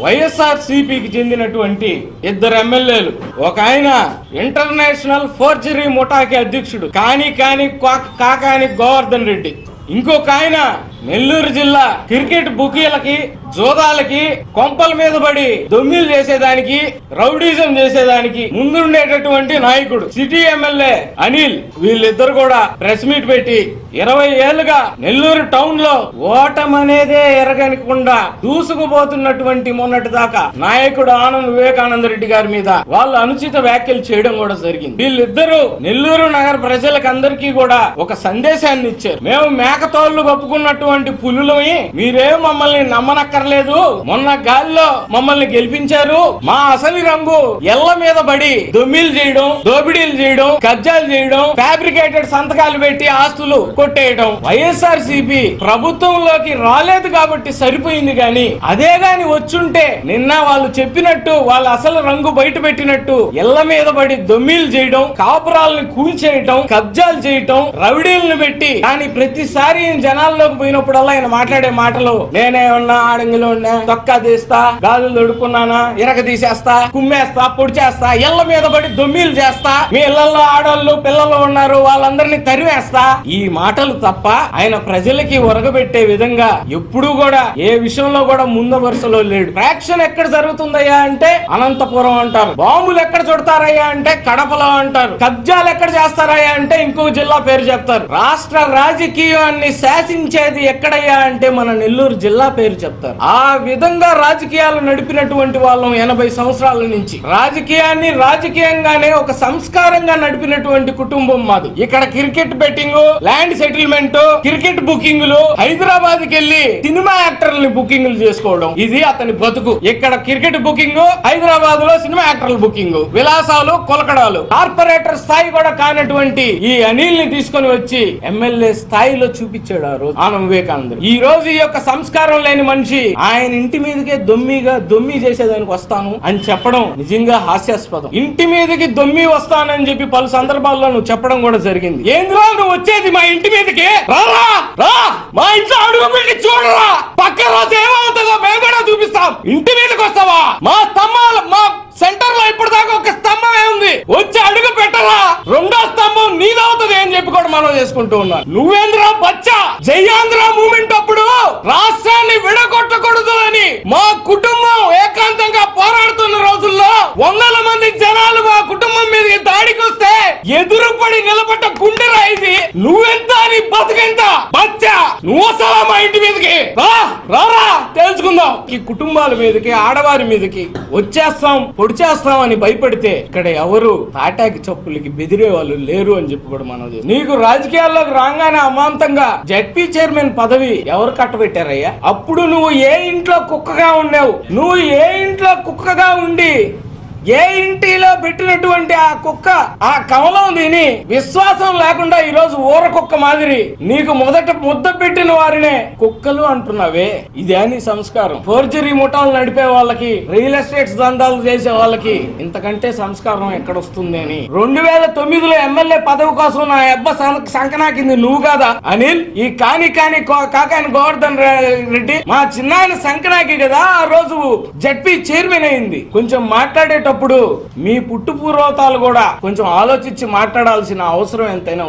వైఎస్ఆర్ సిపికి చెందినటువంటి ఇద్దరు ఎమ్మెల్యేలు. ఒక ఆయన ఇంటర్నేషనల్ ఫోర్జరీ ముఠాకి అధ్యక్షుడు. కాని కాని కాకాని గోవర్ధన్ రెడ్డి. ఇంకొక ఆయన నెల్లూరు జిల్లా క్రికెట్ బుకీలకి జోదాలకి కొంపల మీద పడి దొమ్మిలు చేసేదానికి రౌడీజం చేసేదానికి ముందుండేటటువంటి నాయకుడు సిటీ ఎమ్మెల్యే అనిల్. వీళ్ళిద్దరు కూడా ప్రెస్ మీట్ పెట్టి ఇరవై ఏళ్ళుగా నెల్లూరు టౌన్లో ఓటమనేదే ఎరగనికుండా దూసుకుపోతున్నటువంటి మొన్నటి దాకా నాయకుడు ఆనంద్ వివేకానంద రెడ్డి గారి మీద వాళ్ళు అనుచిత వ్యాఖ్యలు చేయడం కూడా జరిగింది. వీళ్ళిద్దరూ నెల్లూరు నగర ప్రజలకు అందరికీ కూడా ఒక సందేశాన్ని ఇచ్చారు. మేము మేకతోళ్ళు కప్పుకున్నటువంటి పులులమి మీరే మమ్మల్ని నమ్మనక్కర్లేదు. మొన్న గాల్లో మమ్మల్ని గెలిపించారు. మా అసలు రంగు ఎల్ల మీద పడి దొమ్మిలు చేయడం దోపిడీలు చేయడం కబ్జాలు చేయడం ఫ్యాబ్రికేటెడ్ సంతకాలు పెట్టి ఆస్తులు కొట్టేయడం వైఎస్ఆర్ సిపి ప్రభుత్వంలోకి రాలేదు కాబట్టి సరిపోయింది గాని అదే గాని వచ్చుంటే నిన్న వాళ్ళు చెప్పినట్టు వాళ్ళ అసలు రంగు బయట పెట్టినట్టు ఎల్ల మీద పడి దొమ్మిలు చేయడం కాపురాలను కూల్చేయటం కబ్జాలు చేయటం రౌడీలను పెట్టి కానీ ప్రతిసారి జనాల్లోకి పోయినప్పుడు పోయినప్పుడల్లా ఆయన మాట్లాడే మాటలు నేనే ఉన్నా ఆడంగిలో ఉన్నా తొక్క తీస్తా గాజులు దొడుకున్నానా ఇరక తీసేస్తా కుమ్మేస్తా పొడి చేస్తా ఇళ్ళ మీద పడి దొమ్మిలు చేస్తా మీ ఇళ్ళలో ఆడవాళ్ళు పిల్లలు ఉన్నారు వాళ్ళందరినీ తరివేస్తా ఈ మాటలు తప్ప ఆయన ప్రజలకి ఒరగబెట్టే విధంగా ఎప్పుడూ కూడా ఏ విషయంలో కూడా ముందు వరుసలో లేడు. ఫ్యాక్షన్ ఎక్కడ జరుగుతుందయ్యా అంటే అనంతపురం అంటారు. బాంబులు ఎక్కడ చుడతారయ్యా అంటే కడపలో అంటారు. కబ్జాలు ఎక్కడ చేస్తారయ్యా అంటే ఇంకో జిల్లా పేరు చెప్తారు. రాష్ట్ర రాజకీయాన్ని శాసించేది ఎక్కడయ్యా అంటే మన నెల్లూరు జిల్లా పేరు చెప్తారు. ఆ విధంగా రాజకీయాలు నడిపినటువంటి వాళ్ళం ఎనభై సంవత్సరాల నుంచి. రాజకీయాన్ని రాజకీయంగానే ఒక సంస్కారంగా నడిపినటువంటి కుటుంబం మాది. ఇక్కడ cricket betting land settlement cricket బుకింగ్లు హైదరాబాద్కి వెళ్ళి సినిమా యాక్టర్లని బుకింగ్లు చేసుకోవడం. ఇది అతని బతుకు. ఇక్కడ క్రికెట్ బుకింగ్ హైదరాబాద్లో సినిమా యాక్టర్ల బుకింగ్. విలాసాలు కొలకడాలు. కార్పొరేటర్ స్థాయి కూడా కానటువంటి ఈ అనిల్ని తీసుకొని వచ్చి ఎమ్మెల్యే స్థాయిలో చూపించాడు ఆ రోజు. ఆనం వివేకానందుడు. ఈ రోజు ఈ యొక్క సంస్కారం లేని మనిషి ఆయన ఇంటి మీదకే దొమ్మిగా దొమ్మి చేసేదానికి వస్తాను అని చెప్పడం నిజంగా హాస్యాస్పదం. ఇంటి మీదకి దొమ్మి వస్తానని చెప్పి పలు సందర్భాల్లో నువ్వు చెప్పడం కూడా జరిగింది. ఏంద్రా నువ్వు వచ్చేది మా ఇంటి మీదకి? రారా రా మా ఇంట్లో అడుగు పెట్టి చూడరా. పక్క రోజు ఏమవుతుందో మేము కూడా చూపిస్తాం. ఇంటి మీదకి వస్తావా? మా స్తంభాలు మా సెంటర్లో ఇప్పటిదాకా ఒక స్తంభమే ఉంది. వచ్చి అడుగు పెట్టరా. రెండో స్తంభం నీదవుతుంది అని చెప్పి కూడా మనం చేసుకుంటూ ఉన్నాం నువ్వేంద్రా జయాంధ్ర మూమెంట్ అప్పుడు రాష్ట్రాన్ని విడగొట్టకూడదు అని మా కుటుంబం ఏకాంతంగా పోరాడుతున్న రోజుల్లో వందల మంది జనాలు మా కుటుంబం మీదకి దాడికి వస్తే ఎదురుపడి నిలబడ్డ గుండె ఇది నువ్వెంత అని బతుకెంత నువ్వు వస్తావా మా ఇంటి మీదకి? రారా తెలుసుకుందాం ఈ కుటుంబాల మీదకి ఆడవారి మీదకి వచ్చేస్తాం పొడిచేస్తాం అని భయపడితే ఇక్కడ ఎవరు తాటాకి చప్పులకి బెదిరే వాళ్ళు లేరు అని చెప్పి కూడా మనం నీకు రాజకీయాల్లోకి రాగానే అమాంతంగా జడ్పీ చైర్మన్ పదవి ఎవరు కట్టబెట్టారయ్యా? అప్పుడు నువ్వు ఏ ఇంట్లో కుక్కగా ఉండేవు? నువ్వు ఏ ఇంట్లో కుక్కగా ఉండి ఏ ఇంటిలో పెట్టినటువంటి ఆ కుక్క ఆ కమలం తిని విశ్వాసం లేకుండా ఈ రోజు ఊర కుక్క మాదిరి నీకు మొదట ముద్ద పెట్టిన వారినే కుక్కలు అంటున్నావే. ఇదే నీ సంస్కారం. ఫోర్జరీ ముఠాలు నడిపే వాళ్ళకి రియల్ ఎస్టేట్స్ దందాలు చేసే వాళ్ళకి ఇంతకంటే సంస్కారం ఎక్కడ వస్తుంది అని రెండు వేల తొమ్మిదిలో ఎమ్మెల్యే పదవి కోసం నా అబ్బ సంకనాకింది నువ్వు కాదా? అనిల్ ఈ కాని కాని కో- కాకాని గోవర్ధన్ రెడ్డి మా చిన్నాయన సంకనాకి కదా ఆ రోజు జడ్పీ చైర్మన్ అయింది. కొంచెం మాట్లాడేటప్పుడు మీ పుట్టు పూర్వతాలు కూడా కొంచెం ఆలోచించి మాట్లాడాల్సిన అవసరం ఎంతైనా